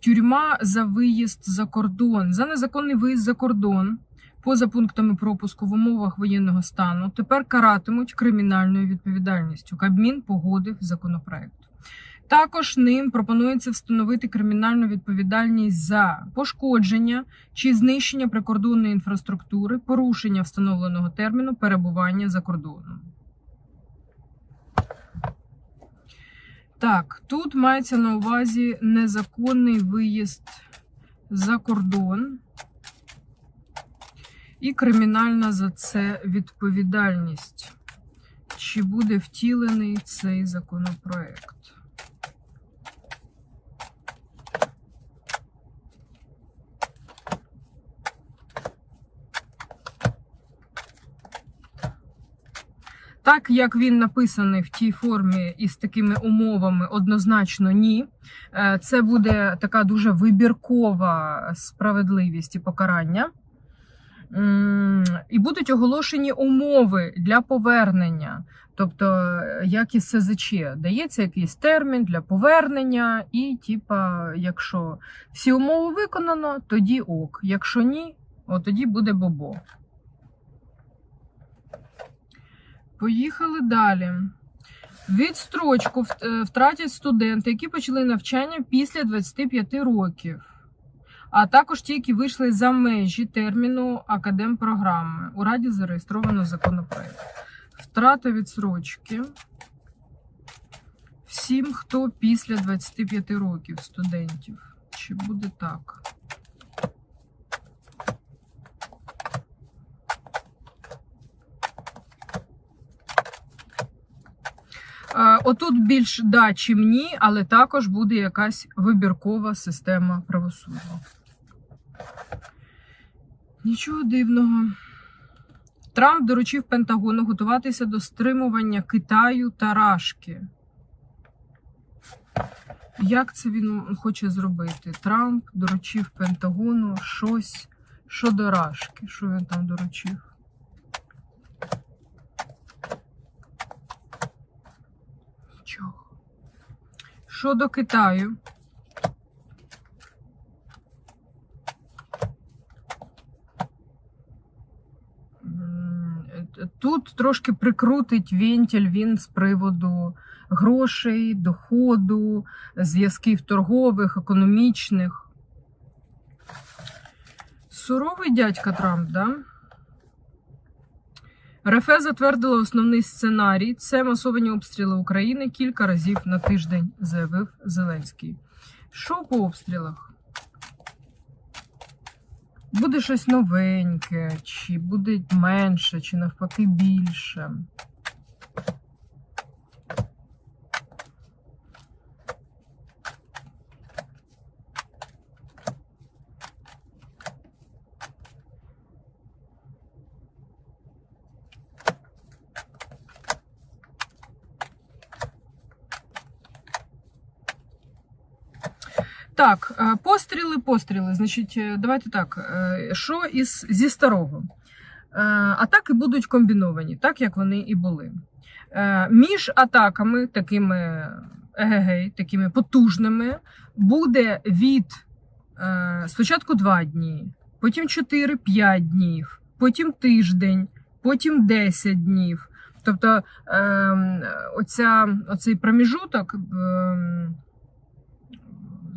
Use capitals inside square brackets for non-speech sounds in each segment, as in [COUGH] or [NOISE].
Тюрма за виїзд за кордон. За незаконний виїзд за кордон поза пунктами пропуску в умовах воєнного стану тепер каратимуть кримінальною відповідальністю. Кабмін погодив законопроект. Також ним пропонується встановити кримінальну відповідальність за пошкодження чи знищення прикордонної інфраструктури, порушення встановленого терміну перебування за кордоном. Так, тут мається на увазі незаконний виїзд за кордон і кримінальна за це відповідальність. Чи буде втілений цей законопроект? Так як він написаний в тій формі і з такими умовами, однозначно ні. Е, Це буде така дуже вибіркова справедливість і покарання. І будуть оголошені умови для повернення. Тобто, як і СЗЧ, дається якийсь термін для повернення, і, типа, якщо всі умови виконано, тоді ок. Якщо ні, от тоді буде бобо. Поїхали далі. Відстрочку е, втратять студенти, які почали навчання після 25 років, а також ті, які вийшли за межі терміну академпрограми. У Раді зареєстровано законопроект. Втрата відсрочки всім, хто після 25 років студентів. Чи буде так? Е, Отут більш да, чим ні, але також буде якась вибіркова система правосуддя. Нічого дивного. Трамп доручив Пентагону готуватися до стримування Китаю та Рашки. Як це він хоче зробити? Трамп доручив Пентагону щось щодо Рашки. Що він там доручив? Нічого. Щодо Китаю. Тут трошки прикрутить вентиль він з приводу грошей, доходу, зв'язків торгових, економічних. Суровий дядька Трамп, да? РФ затвердила основний сценарій. Це масовані обстріли України кілька разів на тиждень, заявив Зеленський. Що по обстрілах? Буде щось новеньке, чи буде менше, чи навпаки більше. Так, е, постріли, постріли. Значить, е, давайте так. е, Що із зі старого? Атаки будуть комбіновані, так як вони і були. Між атаками, такими егегей, такими потужними, буде від спочатку 2 дні, потім 4-5 днів, потім тиждень, потім 10 днів. Тобто ем, оця, оцей проміжуток.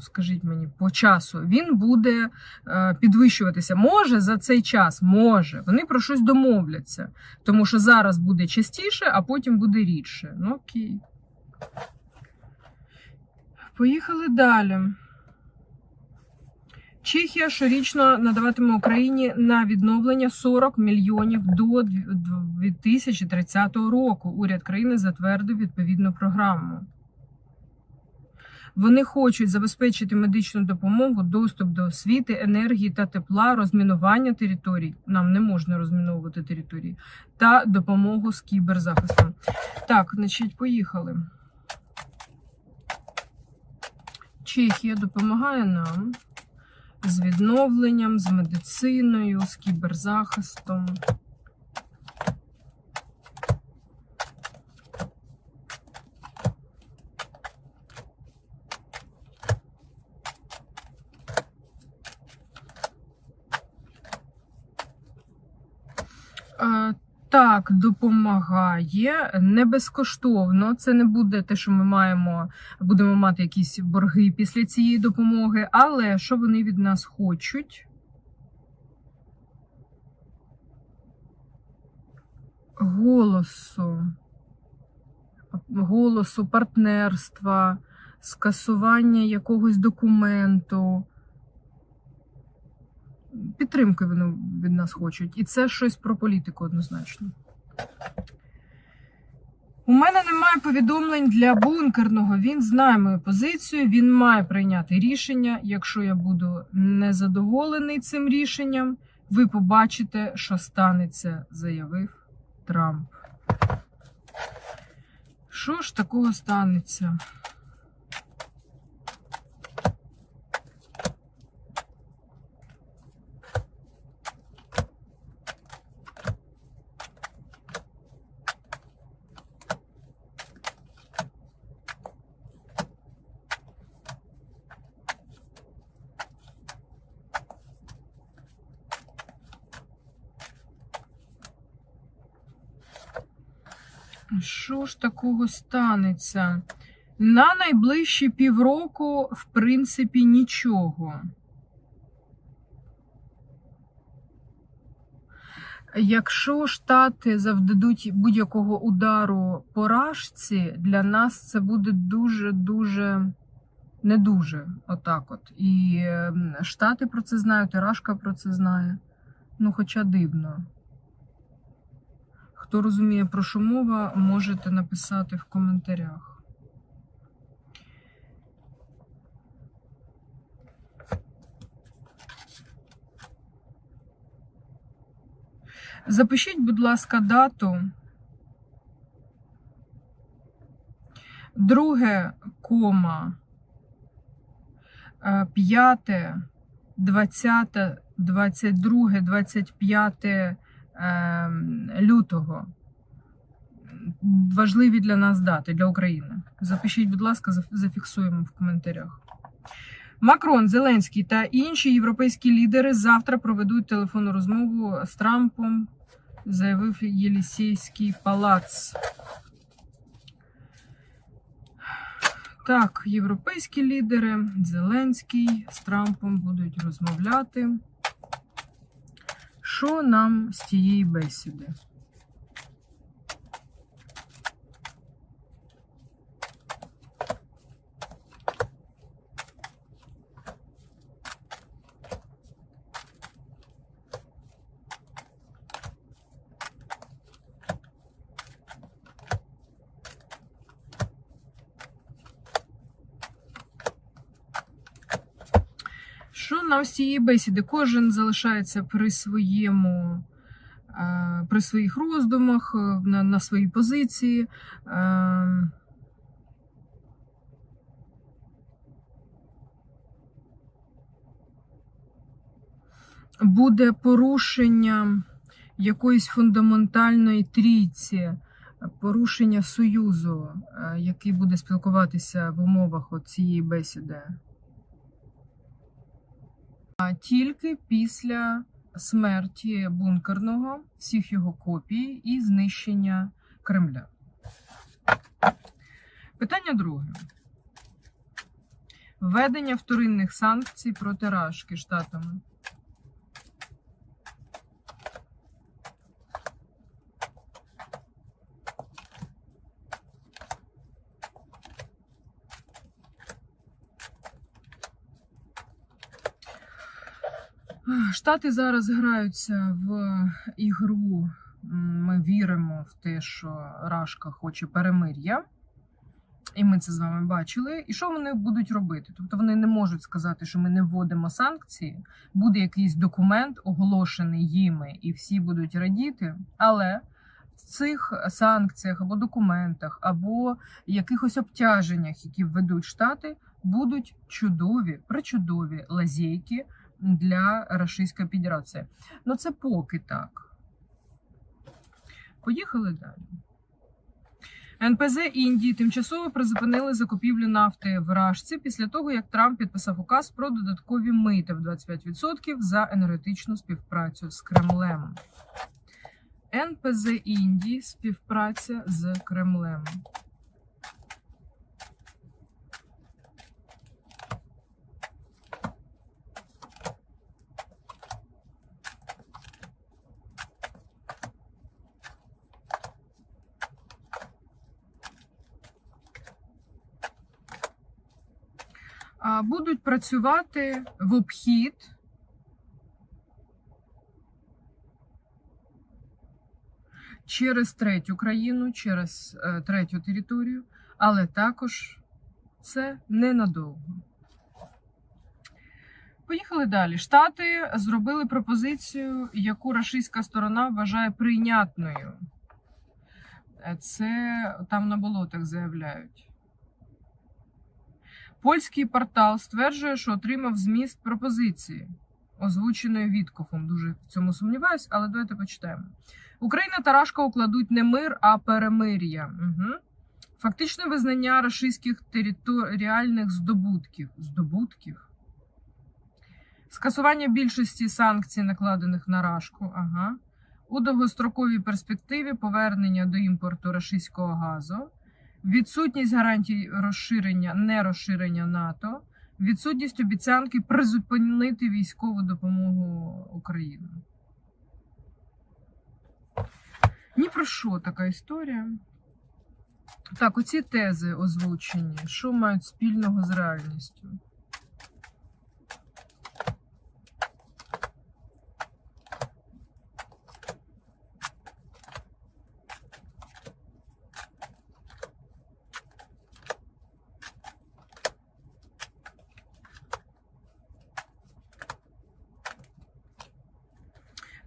Скажіть мені, по часу, він буде е, підвищуватися. Може за цей час, може. Вони про щось домовляться. Тому що зараз буде частіше, а потім буде рідше. Ну окей. Поїхали далі. Чехія щорічно надаватиме Україні на відновлення 40 мільйонів до 2030 року. Уряд країни затвердив відповідну програму. Вони хочуть забезпечити медичну допомогу, доступ до освіти, енергії та тепла, розмінування територій. Нам не можна розміновувати території, та допомогу з кіберзахистом. Так, значить, поїхали. Чехія допомагає нам з відновленням, з медициною, з кіберзахистом. Так допомагає не безкоштовно. Це не буде те, що ми маємо, будемо мати якісь борги після цієї допомоги. Але що вони від нас хочуть? Голосу, голосу, партнерства, скасування якогось документу. Підтримки вони від нас хочуть. І це щось про політику однозначно. У мене немає повідомлень для бункерного. Він знає мою позицію, він має прийняти рішення. Якщо я буду незадоволений цим рішенням, ви побачите, що станеться, заявив Трамп. Що ж такого станеться? Що ж такого станеться? На найближчі півроку, в принципі, нічого. Якщо Штати завдадуть будь-якого удару поражці, для нас це буде дуже-дуже не дуже. Отак от. І ем, Штати про це знають, і Рашка про це знає. Ну, хоча дивно. Хто розуміє, про що мова, можете написати в коментарях. Запишіть, будь ласка, дату. Друге кома. е, П'яте, двадцяте, двадцять друге, двадцять п'яте лютого. Важливі для нас дати для України. Запишіть, будь ласка, зафіксуємо в коментарях. Макрон, Зеленський та інші європейські лідери завтра проведуть телефонну розмову з Трампом, заявив Єлісейський палац. Так, європейські лідери, Зеленський з Трампом будуть розмовляти. Що нам з цієї бесіди? Що нам цієї бесіди? Кожен залишається при своєму, е, при своїх роздумах, е, на, на своїй позиції. Е, Буде порушення якоїсь фундаментальної трійці, порушення союзу, який буде спілкуватися в умовах цієї бесіди. Тільки після смерті бункерного, всіх його копій і знищення Кремля. Питання друге. Введення вторинних санкцій проти Рашки штатами. Штати зараз граються в ігру. Ми віримо в те, що Рашка хоче перемир'я. І ми це з вами бачили. І що вони будуть робити? Тобто вони не можуть сказати, що ми не вводимо санкції, буде якийсь документ, оголошений їми, і всі будуть радіти. Але в цих санкціях або документах, або якихось обтяженнях, які введуть штати, будуть чудові, причудові лазейки для Російської Федерації. Ну це поки так. Поїхали далі. НПЗ Індії тимчасово призупинили закупівлю нафти в Рашці після того, як Трамп підписав указ про додаткові мита в 25% за енергетичну співпрацю з Кремлем. НПЗ Індії співпраця з Кремлем. А, Будуть працювати в обхід через третю країну, через е, третю територію, але також це ненадовго. Поїхали далі. Штати зробили пропозицію, яку рашистська сторона вважає прийнятною. Е, Це там на болотах заявляють. Польський портал стверджує, що отримав зміст пропозиції, озвученої Віткофом. Дуже в цьому сумніваюсь, але давайте почитаємо. Україна та Рашка укладуть не мир, а перемир'я. Угу. Фактичне визнання рашистських територіальних здобутків. Здобутків. Скасування більшості санкцій, накладених на Рашку. Ага. У довгостроковій перспективі повернення до імпорту рашистського газу, відсутність гарантій розширення, не розширення НАТО, відсутність обіцянки призупинити військову допомогу Україні. Ні про що така історія. Так, оці тези озвучені, що мають спільного з реальністю?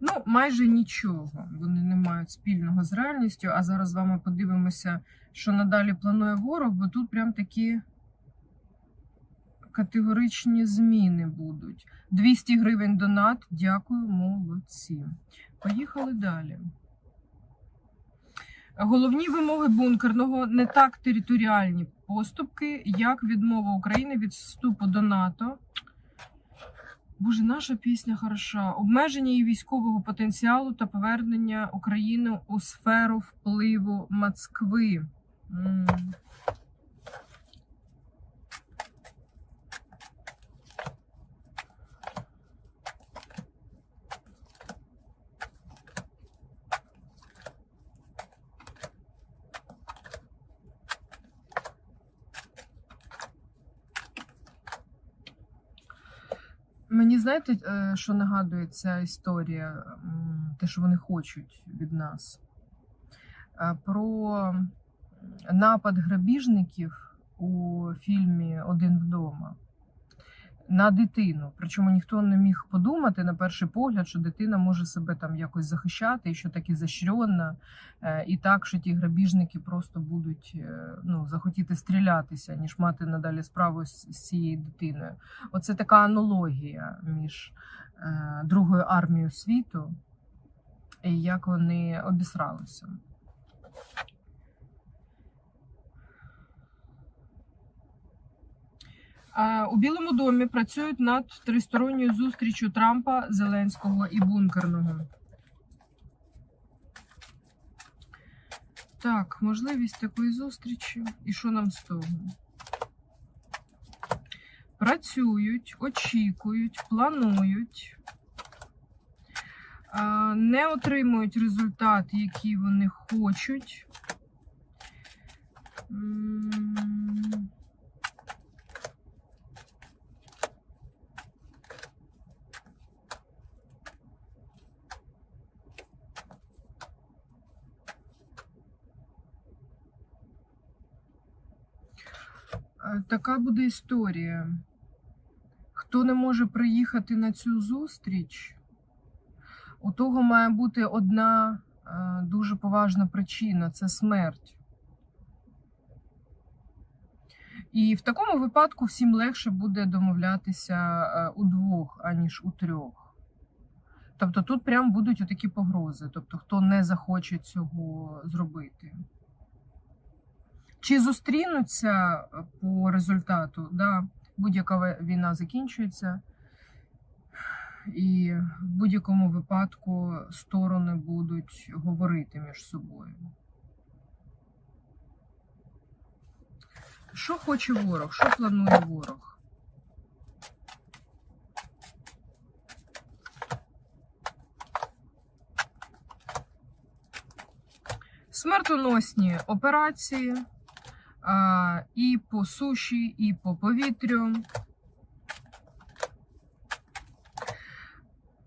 Ну, майже нічого. Вони не мають спільного з реальністю. А зараз з вами подивимося, що надалі планує ворог, бо тут прям такі категоричні зміни будуть. 200 гривень донат. Дякую, молодці. Поїхали далі. Головні вимоги бункерного не так територіальні поступки, як відмова України від вступу до НАТО. Боже, наша пісня хороша. Обмеження її військового потенціалу та повернення України у сферу впливу Москви. М. Мені знаєте, е, що нагадує ця історія, те, що вони хочуть від нас, Е, про напад грабіжників у фільмі Один вдома на дитину. Причому ніхто не міг подумати на перший погляд, що дитина може себе там якось захищати, і що так ізощренна, е, і так, що ті грабіжники просто будуть е, ну, захотіти стрілятися, ніж мати надалі справу з, з цією дитиною. Оце така аналогія між е, Другою армією світу і як вони обісралися. У Білому домі працюють над тристоронньою зустрічю Трампа, Зеленського і Бункерного. Так, можливість такої зустрічі. І що нам з того? Працюють, очікують, планують, не отримують результат, який вони хочуть. М, Е, Така буде історія. Хто не може приїхати на цю зустріч, у того має бути одна е, дуже поважна причина це смерть. І в такому випадку всім легше буде домовлятися е, удвох, аніж у трьох. Тобто тут прям будуть отакі погрози, тобто хто не захоче цього зробити. Чи зустрінуться е, по результату? Да, будь-яка війна закінчується. І в будь-якому випадку сторони будуть говорити між собою. Що хоче ворог? Що планує ворог? Смертоносні операції і по суші, і по повітрю.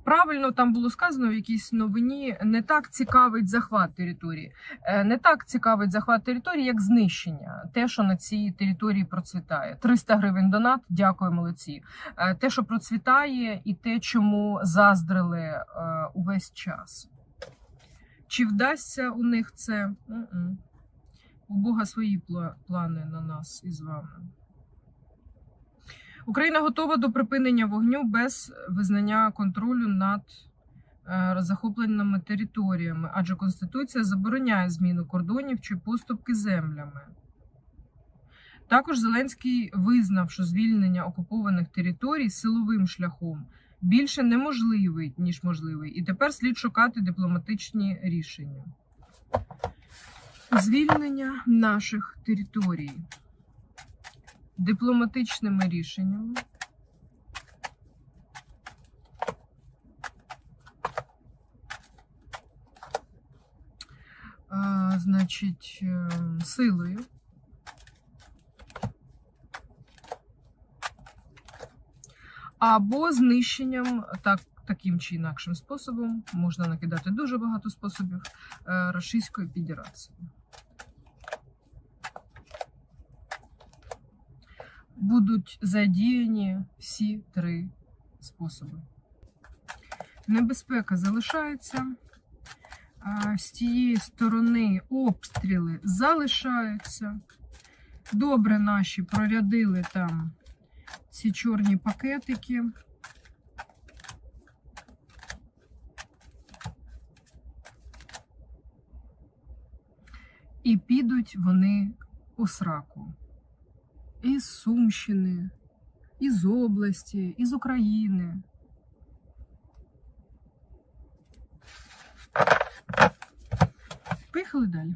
Правильно там було сказано в якійсь новині, не так цікавить захват території. Е, Не так цікавить захват території, як знищення. Те, що на цій території процвітає. 300 гривень донат, дякую, молодці. Е, Те, що процвітає, і те, чому заздрили е, увесь час. Чи вдасться у них це? У Бога свої плани на нас із вами. Україна готова до припинення вогню без визнання контролю над е, захопленими територіями, адже Конституція забороняє зміну кордонів чи поступки землями. Також Зеленський визнав, що звільнення окупованих територій силовим шляхом більше неможливий, ніж можливий, і тепер слід шукати дипломатичні рішення. Звільнення наших територій дипломатичними рішеннями. Значить, е, силою. Або знищенням так, таким чи інакшим способом, можна накидати дуже багато способів е, Російської Федерації. Будуть задіяні всі три способи. Небезпека залишається. З тієї сторони обстріли залишаються. Добре наші прорядили там ці чорні пакетики. І підуть вони у сраку із Сумщини, із області, із України. Поїхали далі.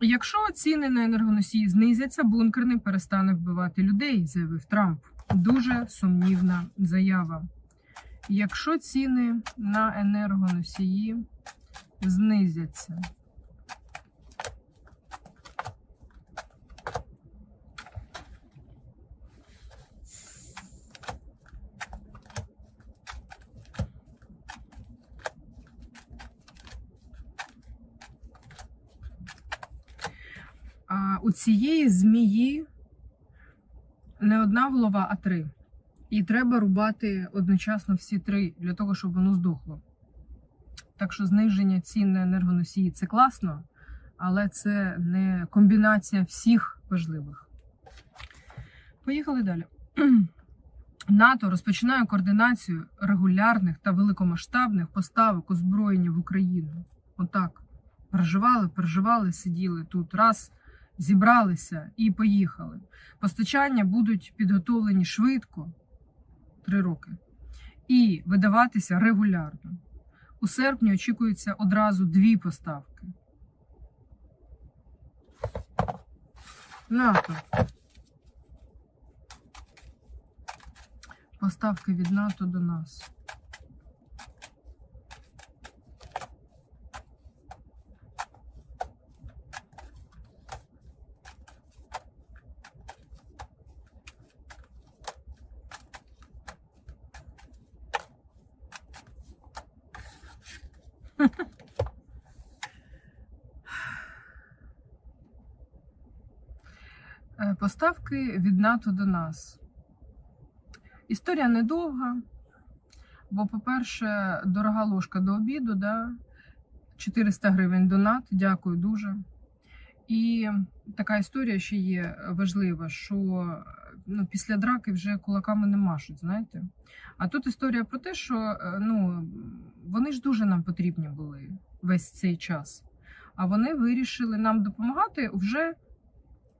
Якщо ціни на енергоносії знизяться, бункер не перестане вбивати людей, заявив Трамп. Дуже сумнівна заява. Якщо ціни на енергоносії знизяться, А у цієї змії не одна голова, а три. І треба рубати одночасно всі три для того, щоб воно здохло. Так що зниження цін на енергоносії це класно, але це не комбінація всіх важливих. Поїхали далі. [CLEARS THROAT] НАТО розпочинає координацію регулярних та великомасштабних поставок озброєння в Україну. Отак. Переживали, переживали, сиділи тут раз зібралися і поїхали. Постачання будуть підготовлені швидко три роки і видаватися регулярно. У серпні очікується одразу дві поставки. НАТО. Поставки від НАТО до нас. Е, Поставки від НАТО до нас. Історія недовга, бо, по-перше, дорога ложка до обіду, да? 400 гривень донат, дякую дуже. І така історія ще є важлива, що ну, після драки вже кулаками не машуть, знаєте. А тут історія про те, що е, ну, вони ж дуже нам потрібні були весь цей час. А вони вирішили нам допомагати вже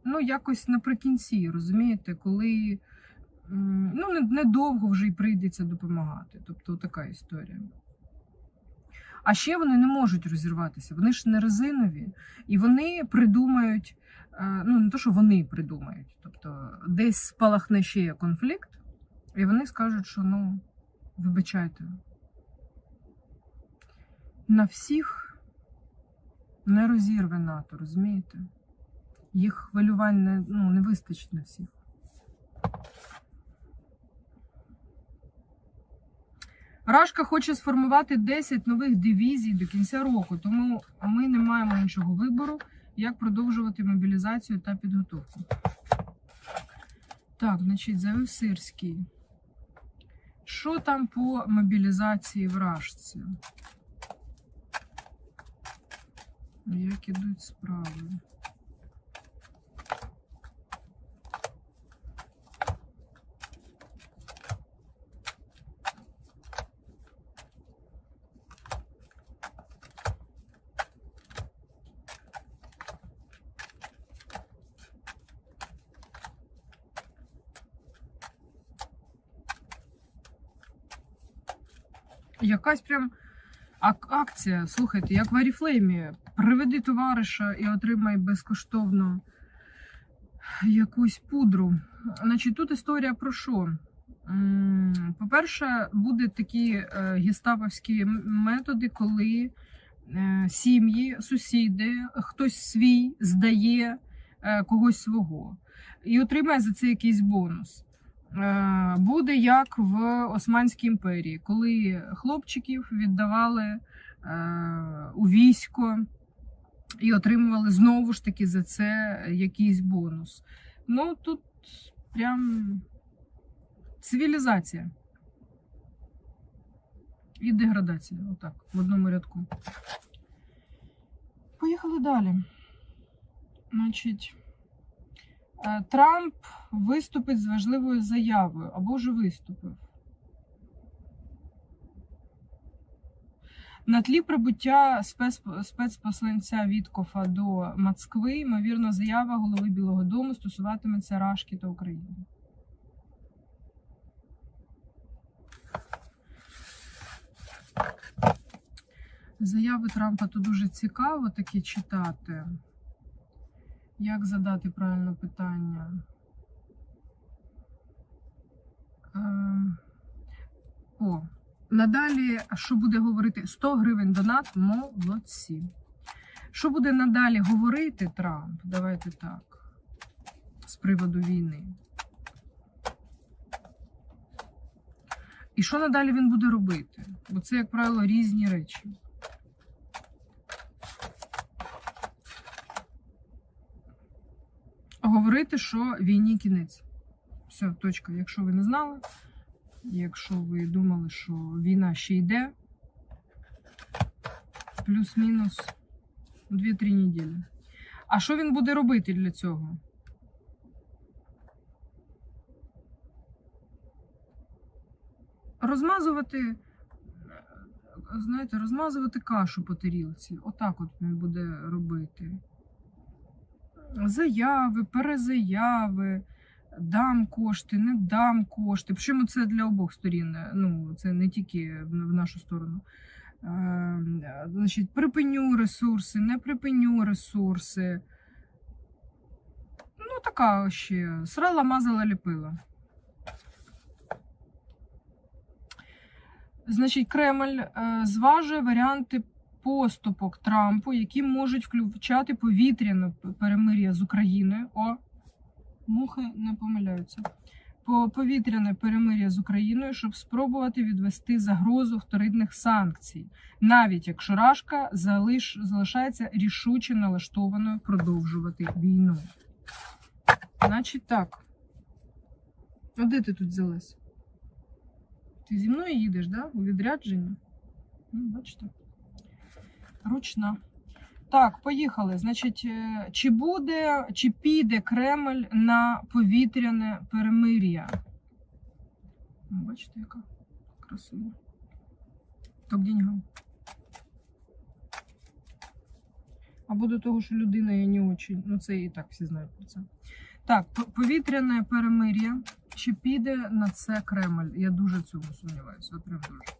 ну, якось наприкінці, розумієте, коли ну, недовго вже й прийдеться допомагати. Тобто така історія. А ще вони не можуть розірватися, вони ж не резинові, і вони придумають, е, ну не то, що вони придумають, тобто десь спалахне ще є конфлікт, і вони скажуть, що ну, вибачайте, на всіх не розірве НАТО, розумієте? Їх хвилювань не, ну, не вистачить на всіх. Рашка хоче сформувати 10 нових дивізій до кінця року, тому ми не маємо іншого вибору, як продовжувати мобілізацію та підготовку. Так, значить, завив Сирський. Що там по мобілізації в Рашці? Як ідуть справи? Якась прям акція. Слухайте, як в Аріфлеймі. Приведи товариша і отримай безкоштовно якусь пудру. Значить, тут історія про що? По-перше, будуть такі е, гестаповські методи, коли е, сім'ї, сусіди, хтось свій здає е, когось свого і отримає за це якийсь бонус. Е, Буде як в Османській імперії, коли хлопчиків віддавали е, у військо і отримували знову ж таки за це якийсь бонус. Ну тут прям цивілізація і деградація. Отак, в одному рядку. Поїхали далі. Значить. Е, Трамп виступить з важливою заявою або вже виступив. На тлі прибуття спец- спецпосланця Віткофа до Москви, ймовірно, заява голови Білого Дому стосуватиметься Рашки та України. Заяви Трампа то дуже цікаво такі читати. Як задати правильне питання? Ем, О, надалі, що буде говорити? 100 гривень донат, молодці. Що буде надалі говорити Трамп? Давайте так. З приводу війни. І що надалі він буде робити? Бо це, як правило, різні речі. Говорити, що війні кінець. Все, точка. Якщо ви не знали, якщо ви думали, що війна ще йде, плюс-мінус 2-3 неділі. А що він буде робити для цього? Розмазувати, знаєте, розмазувати кашу по тарілці. Отак от він буде робити заяви, перезаяви, дам кошти, не дам кошти. Причому це для обох сторін. Ну, це не тільки в нашу сторону. Е, значить, припиню ресурси, не припиню ресурси. Ну, така ще срала, мазала, ліпила. Значить, Кремль е, зважує варіанти поступок Трампу, які можуть включати повітряне перемир'я з Україною. О, мухи не помиляються. Повітряне перемир'я з Україною, щоб спробувати відвести загрозу вторинних санкцій, навіть якщо Рашка залиш, залишається рішуче налаштованою продовжувати війну. Значить так. А де ти тут взялась? Ти зі мною їдеш, да? У відрядження? Ну, бачите. Ручна. Так, поїхали. Значить, е, чи буде, чи піде Кремль на повітряне перемир'я? Бачите, яка красива. То к деньгам. Або до того, що людина є не очень. Ну, це і так всі знають про це. Так, повітряне перемир'я. чи піде на це Кремль? Я дуже в цьому сумніваюся. От прям дуже.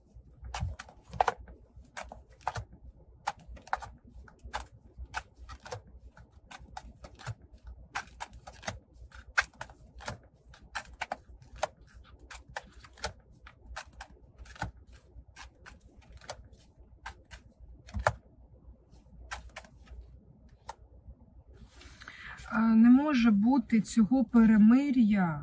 Не може бути цього перемир'я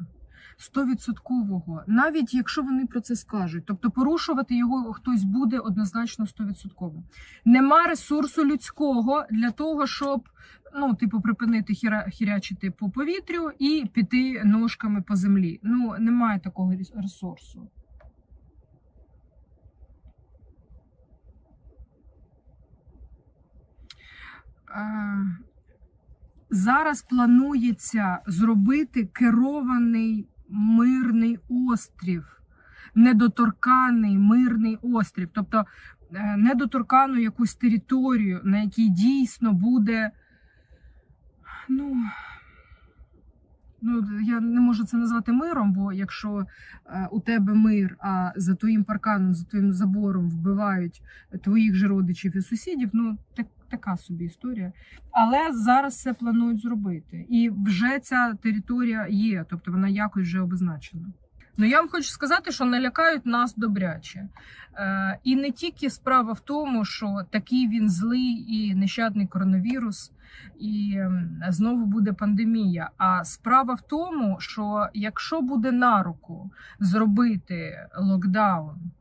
стовідсоткового, навіть якщо вони про це скажуть. Тобто порушувати його хтось буде однозначно стовідсотково. Нема ресурсу людського для того, щоб ну, типу, припинити хіра, хірячити по повітрю і піти ножками по землі. Ну, немає такого ресурсу. Е, Зараз планується зробити керований мирний острів, недоторканий мирний острів, тобто е, недоторкану якусь територію, на якій дійсно буде. Ну, ну, я не можу це назвати миром, бо якщо е, у тебе мир, а за твоїм парканом, за твоїм забором вбивають твоїх же родичів і сусідів, ну так, така собі історія. Але зараз це планують зробити. І вже ця територія є, тобто вона якось вже обозначена. Ну я вам хочу сказати, що налякають нас добряче. Е, і не тільки справа в тому, що такий він злий і нещадний коронавірус, і знову буде пандемія. А справа в тому, що якщо буде на руку зробити локдаун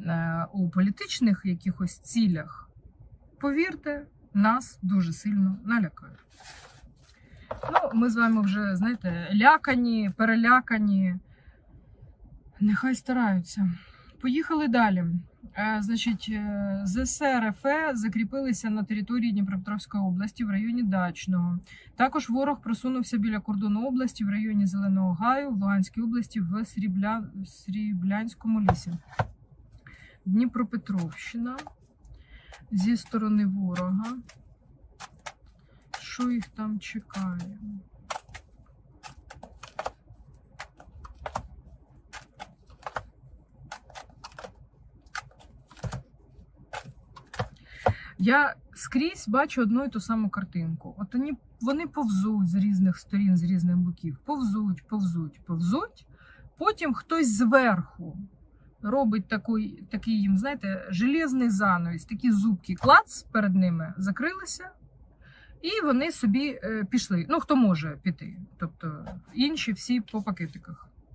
е, у політичних якихось цілях, повірте, нас дуже сильно налякають. Ну, ми з вами вже, знаєте, лякані, перелякані. Нехай стараються. Поїхали далі. Е, Значить, е, ЗСР РФ закріпилися на території Дніпропетровської області в районі Дачного. Також ворог просунувся біля кордону області в районі Зеленого Гаю в Луганській області в Срібля... Сріблянському лісі. Дніпропетровщина зі сторони ворога. Що їх там чекає? Я скрізь бачу одну і ту саму картинку. От вони, вони повзуть з різних сторін, з різних боків. Повзуть, повзуть, повзуть. Потім хтось зверху робить такий, такий їм, знаєте, железний занавіс, такі зубки, клац перед ними закрилися, і вони собі е, пішли. Ну, хто може піти. Тобто інші всі по пакетиках.